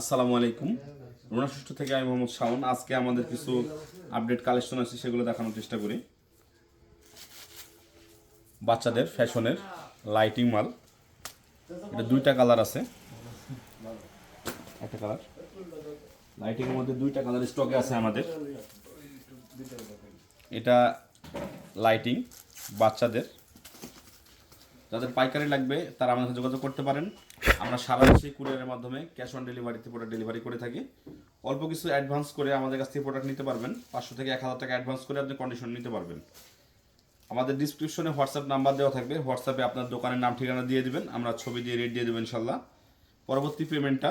আসসালামু আলাইকুম। রুনা ষষ্ঠ থেকে আমি মোহাম্মদ শাওন। আজকে আমাদের কিছু আপডেট কালেকশন আছে, সেগুলো দেখানোর চেষ্টা করি। বাচ্চাদের ফ্যাশনের লাইটিং মাল। এটা দুইটা কালার আছে। একটা কালার লাইটিং এর মধ্যে দুইটা কালার স্টকে আছে আমাদের। এটা লাইটিং বাচ্চাদের। যাদের পাইকারি লাগবে, তারা আমাদের সাথে যোগাযোগ করতে পারেন। আমরা সারা দেশে কুরিয়ারের মাধ্যমে ক্যাশ অন ডেলিভারিতে প্রোডাক্ট ডেলিভারি করে থাকি। অল্প কিছু অ্যাডভান্স করে আমাদের কাছ থেকে প্রোডাক্ট নিতে পারবেন। পাঁচশো থেকে এক হাজার টাকা অ্যাডভান্স করে আপনি কন্ডিশন নিতে পারবেন। আমাদের ডিসক্রিপশনে হোয়াটসঅ্যাপ নাম্বার দেওয়া থাকবে। হোয়াটসঅ্যাপে আপনার দোকানের নাম, ঠিকানা দিয়ে দেবেন। আমরা ছবি দিয়ে রেট দিয়ে দেবেন ইনশাল্লাহ পরবর্তী পেমেন্টটা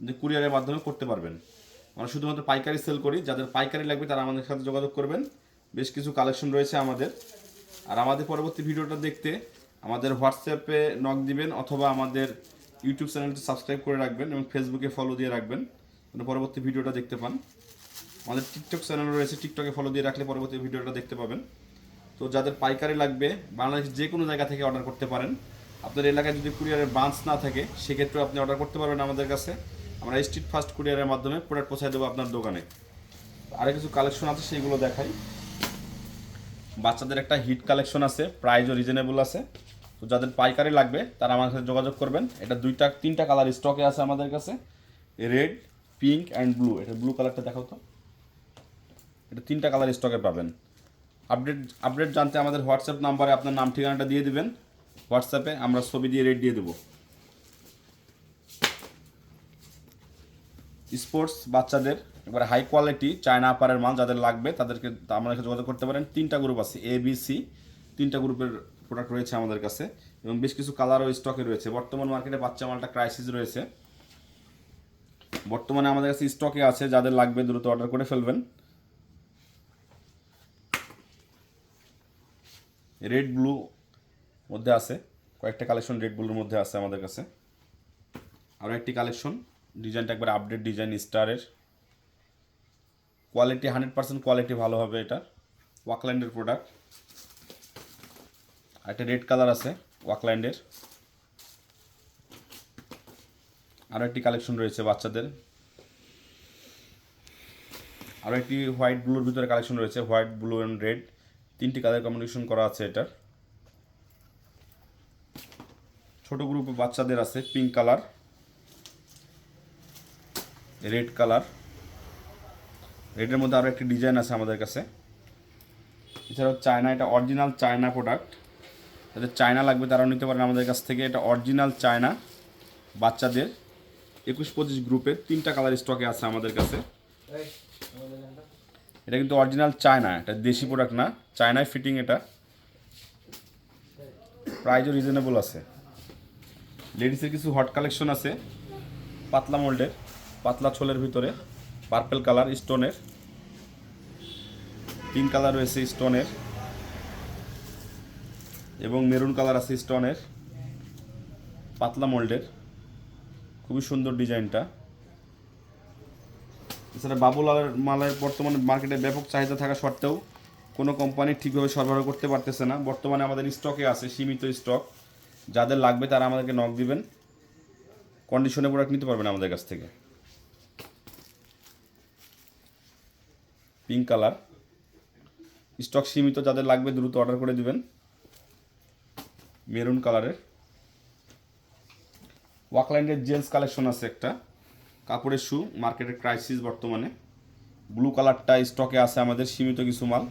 যে কুরিয়ারের মাধ্যমে করতে পারবেন। আমরা শুধুমাত্র পাইকারি সেল করি। যাদের পাইকারি লাগবে, তারা আমাদের সাথে যোগাযোগ করবেন। বেশ কিছু কালেকশন রয়েছে আমাদের। আর আমাদের পরবর্তী ভিডিওটা দেখতে আমাদের হোয়াটসঅ্যাপে নক দিবেন অথবা আমাদের ইউটিউব চ্যানেলটি সাবস্ক্রাইব করে রাখবেন এবং ফেসবুকে ফলো দিয়ে রাখবেন পরবর্তী ভিডিওটা দেখতে পান। আমাদের টিকটক চ্যানেল রয়েছে টিকটকে ফলো দিয়ে রাখলে পরবর্তী ভিডিওটা দেখতে পাবেন। তো যাদের পাইকারি লাগবে, বাংলাদেশ যে কোনো জায়গা থেকে অর্ডার করতে পারেন। আপনার এলাকায় যদি কুরিয়ারের ব্রাঞ্চ না থাকে সেক্ষেত্রে আপনি অর্ডার করতে পারবেন আমাদের কাছে। আমরা স্ট্রিট ফাস্ট কুরিয়ারের মাধ্যমে প্রোডাক্ট পৌঁছায় দেবো আপনার দোকানে। আরও কিছু কালেকশন আছে, সেইগুলো দেখাই। বাচ্চাদের একটা হিট কালেকশন আছে প্রাইজও রিজনেবল আছে। তো যাদের পাইকারি লাগবে, তারা আমার সাথে যোগাযোগ করবেন। এটা দুইটা, তিনটা কালার স্টকে আছে আমাদের কাছে। রেড পিঙ্ক অ্যান্ড ব্লু এটা ব্লু কালারটা দেখাও তো। এটা তিনটা কালার স্টকে পাবেন। আপডেট আপডেট জানতে আমাদের হোয়াটসঅ্যাপ নাম্বারে আপনার নাম, ঠিকানাটা দিয়ে দিবেন। হোয়াটসঅ্যাপে আমরা ছবি দিয়ে রেট দিয়ে দেবো। স্পোর্টস বাচ্চাদের, এবার হাই কোয়ালিটি চায়না আপারের মাল যাদের লাগবে, তাদেরকে আমাদের সাথে যোগাযোগ করতে পারেন। তিনটা গ্রুপ আছে এ বি সি তিনটা গ্রুপের প্রোডাক্ট রয়েছে আমাদের কাছে এবং বেশ কিছু কালারও স্টকে রয়েছে। বর্তমান মার্কেটে বাচ্চা মালটা ক্রাইসিস রয়েছে। বর্তমানে আমাদের কাছে স্টকে আছে, যাদের লাগবে দ্রুত অর্ডার করে ফেলবেন। রেড ব্লু মধ্যে আছে, কয়েকটা কালেকশন রেড ব্লুর মধ্যে আছে আমাদের কাছে। আরও একটি কালেকশন ডিজাইনটা একবার আপডেট ডিজাইন স্টারের কোয়ালিটি হান্ড্রেড পার্সেন্ট কোয়ালিটি ভালো হবে এটা। ওয়াকল্যান্ডের প্রোডাক্ট একটা রেড কালার আছে, ওয়াকল্যান্ডের। আরও একটি কালেকশন রয়েছে বাচ্চাদের। আরও একটি হোয়াইট ব্লুর ভিতরে কালেকশন রয়েছে, হোয়াইট, ব্লু অ্যান্ড রেড। তিনটি কালার কম্বিনেশন করা আছে এটার। ছোট গ্রুপে বাচ্চাদের আছে, পিঙ্ক কালার, রেড কালার। রেডের মধ্যে আরও একটি ডিজাইন আছে আমাদের কাছে। এছাড়াও চায়না, এটা অরিজিনাল চায়না প্রোডাক্ট। যাদের চায়না লাগবে, তারাও নিতে পারেন। আমাদের কাছ থেকে এটা অরিজিনাল চায়না, বাচ্চাদের। একুশ পঁচিশ গ্রুপের তিনটা কালার স্টকে আছে আমাদের কাছে। এটা কিন্তু অরিজিনাল চায়না, এটা দেশি প্রোডাক্ট না, চায়নায় ফিটিং এটা। প্রাইজও রিজনেবল আছে। লেডিসের কিছু হট কালেকশন আছে, পাতলা মোল্ডের পাতলা ছোলের ভিতরে পার্পেল কালার স্টোনের পিঙ্ক কালার রয়েছে স্টোনের এবং মেরুন কালার আছে স্টোনের, পাতলা মোল্ডের। খুবই সুন্দর ডিজাইনটা। এছাড়া বাবুলালের মালের বর্তমানে মার্কেটে ব্যাপক চাহিদা থাকা সত্ত্বেও কোনো কোম্পানি ঠিকভাবে সরবরাহ করতে পারতেছে না। বর্তমানে আমাদের স্টকে আছে সীমিত স্টক। যাদের লাগবে তারা আমাদেরকে নক দিবেন। কন্ডিশনে প্রোডাক্ট নিতে পারবেন আমাদের কাছ থেকে। পিঙ্ক কালার স্টক সীমিত, যাদের লাগবে দ্রুত অর্ডার করে দিবেন। মেরুন কালারের। ওয়াকল্যান্ডের জেন্টস কালেকশন আছে একটা। কাপড়ের শু মার্কেটের ক্রাইসিস বর্তমানে। ব্লু কালারটা স্টকে আছে আমাদের, সীমিত কিছু মাল।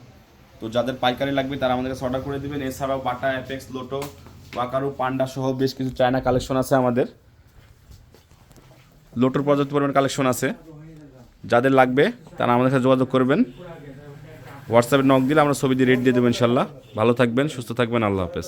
তো যাদের পাইকারি লাগবে তারা আমাদের কাছে অর্ডার করে দিবেন। এছাড়াও বাটা অ্যাপেক্স লোটো ওয়াকারু পান্ডা সহ বেশ কিছু চায়না কালেকশন আছে আমাদের। লোটোর পর্যাপ্ত পরিমাণ কালেকশন আছে। যাদের লাগবে তারা আমাদের সাথে যোগাযোগ করবেন। হোয়াটসঅ্যাপে নক দিলে আমরা ছবি দিয়ে রেট দিয়ে দেবো ইনশাল্লাহ। ভালো থাকবেন, সুস্থ থাকবেন, আল্লাহ হাফেজ।